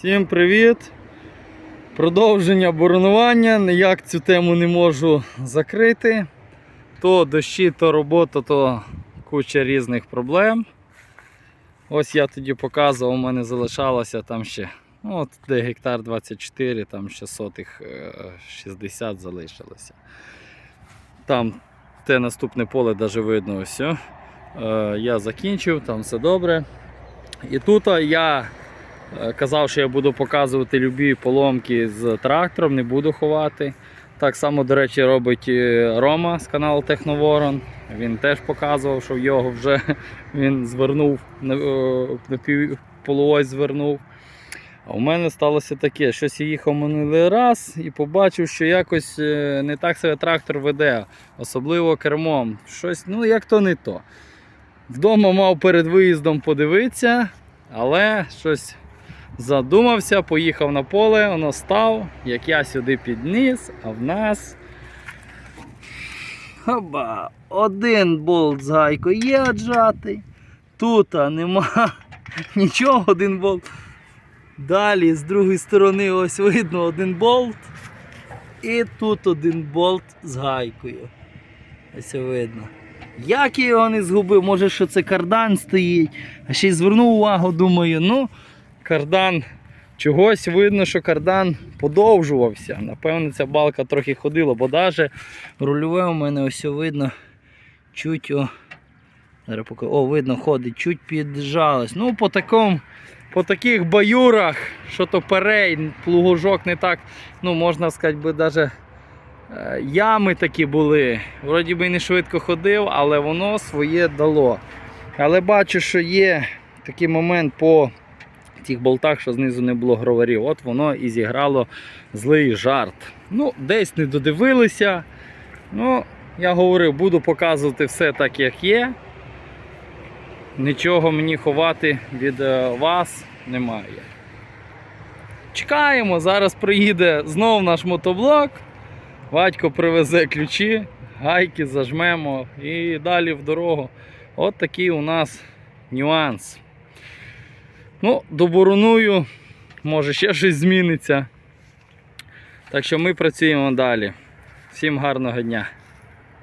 Всім привіт! Продовження боронування. Ніяк цю тему не можу закрити. То дощі, то робота, то куча різних проблем. Ось я тоді показував, у мене залишалося там ще ну, от де гектар 24, там ще сотих е, 60 залишилося. Там те наступне поле навіть видно ось. Е, Я закінчив, там все добре. І тут я е, казав, що я буду показувати любі поломки з трактором, не буду ховати. Так само, до речі, робить е, Рома з каналу Техноворон. Він теж показував, що в його вже він звернув на, е, полуось звернув. А у мене сталося таке, щось я їхав минулий раз і побачив, що якось е, не так себе трактор веде, особливо кермом. Щось, ну як то не то. Вдома мав перед виїздом подивитися, але щось задумався, поїхав на поле, воно став, як я сюди підніс, а в нас. Хаба, один болт з гайкою є отжатий. Тут нема нічого, один болт. Далі з другої сторони ось видно один болт. І тут один болт з гайкою. Ось видно. Як я його не згубив, може, що це кардан стоїть. А ще й звернув увагу, думаю, ну, кардан. Чогось видно, що кардан подовжувався. Напевно, ця балка трохи ходила, бо навіть рульове у мене ось видно. Чуть о. Зараз поки. О, видно, ходить, чуть піджалось. Ну, по такому. По таких баюрах, що то перей, плугожок не так, ну можна сказати, би навіть Е, Ями такі були. Вроді би не швидко ходив, але воно своє дало. Але бачу, що є такий момент по тих болтах, що знизу не було гроварів. От воно і зіграло злий жарт. Ну, десь не додивилися. Ну, я говорив, буду показувати все так, як є. Нічого мені ховати від е, вас немає. Чекаємо, зараз приїде знов наш мотоблок. Батько привезе ключі, гайки зажмемо і далі в дорогу. От такий у нас нюанс. Ну, добороную, може ще щось зміниться. Так що ми працюємо далі. Всім гарного дня!